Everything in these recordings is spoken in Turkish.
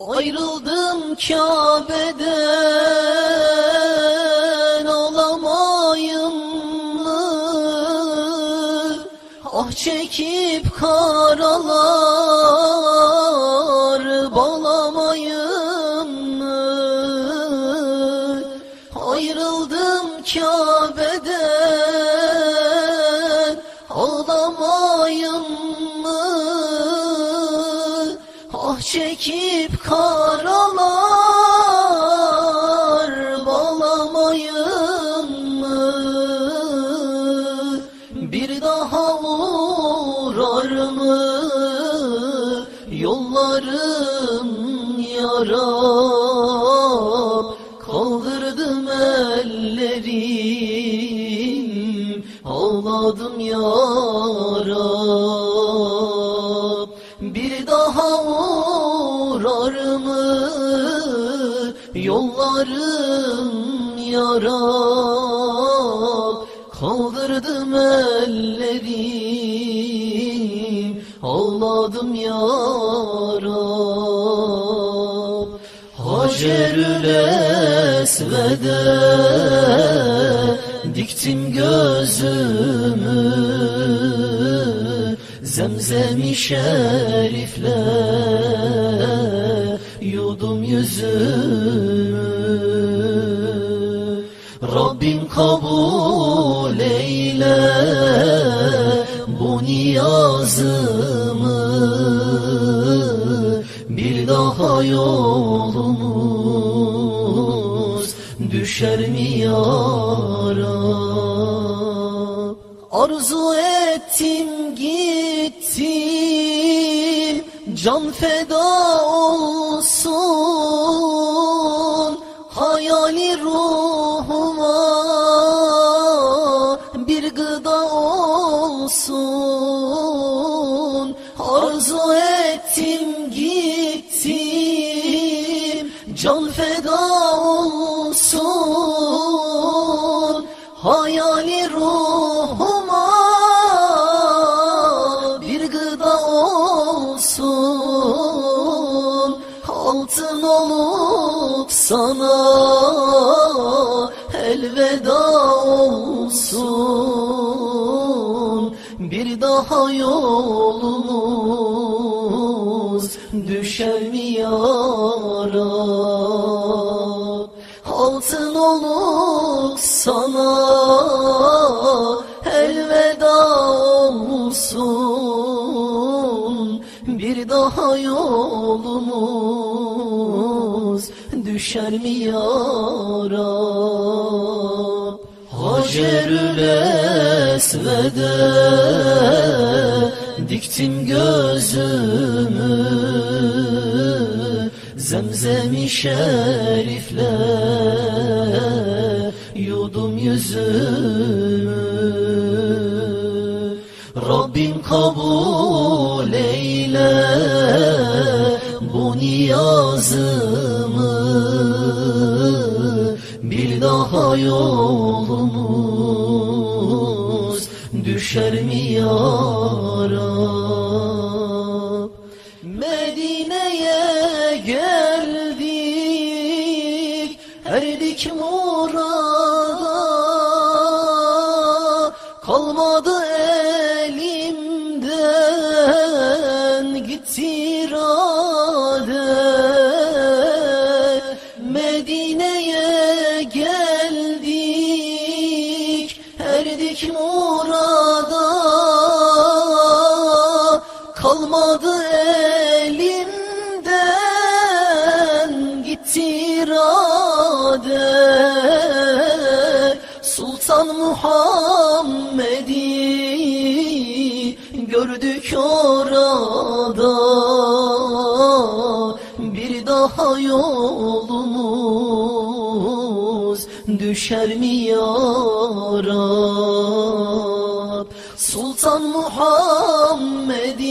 Ayrıldım Kabe'den alamayım mı? Ah çekip karalar balamayım mı? Ayrıldım Kabe'den çekip karalar balamayım mı? Bir daha uğrar mı? Yollarım yarab Yollarım yarab Kaldırdım ellerim Ağladım yarab Hacerül Esved'e Diktim gözümü Zemzemi şerifle Yudum yüzümü. Rabbim kabul eyle bu niyazımı. Bir daha yolumuz düşer mi yara Arzu ettim gittim Can feda olsun Hayali ruhuma bir gıda olsun. Arzu ettim gittim Can feda olsun Altın olup sana elveda olsun. Bir daha yolumuz düşer mi yara? Altın olup sana Bir daha yolumuz düşer mi yara Hacerül Esved'e diktim gözümü Zemzemi şerifle yudum yüzümü. Rabbim kabul eyle bu niyazımı Bir daha yolumuz düşer mi yara? Medine'ye geldik erdik murada Kalmadı elimden gitti irade Medine'ye geldik. Erdik murada Kalmadı elimden. Gitti irade Sultan Muhammed'i gördük orada yolumuz düşer mi yara Sultan Muhammed'i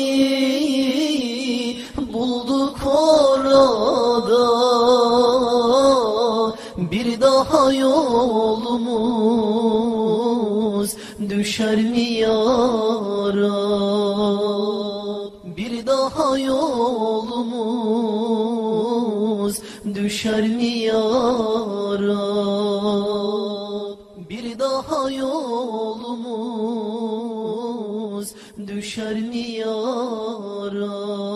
bulduk orada. Bir daha yolumuz düşer mi yara Bir daha yolumuz düşer mi yara Bir daha yolumuz düşer mi yara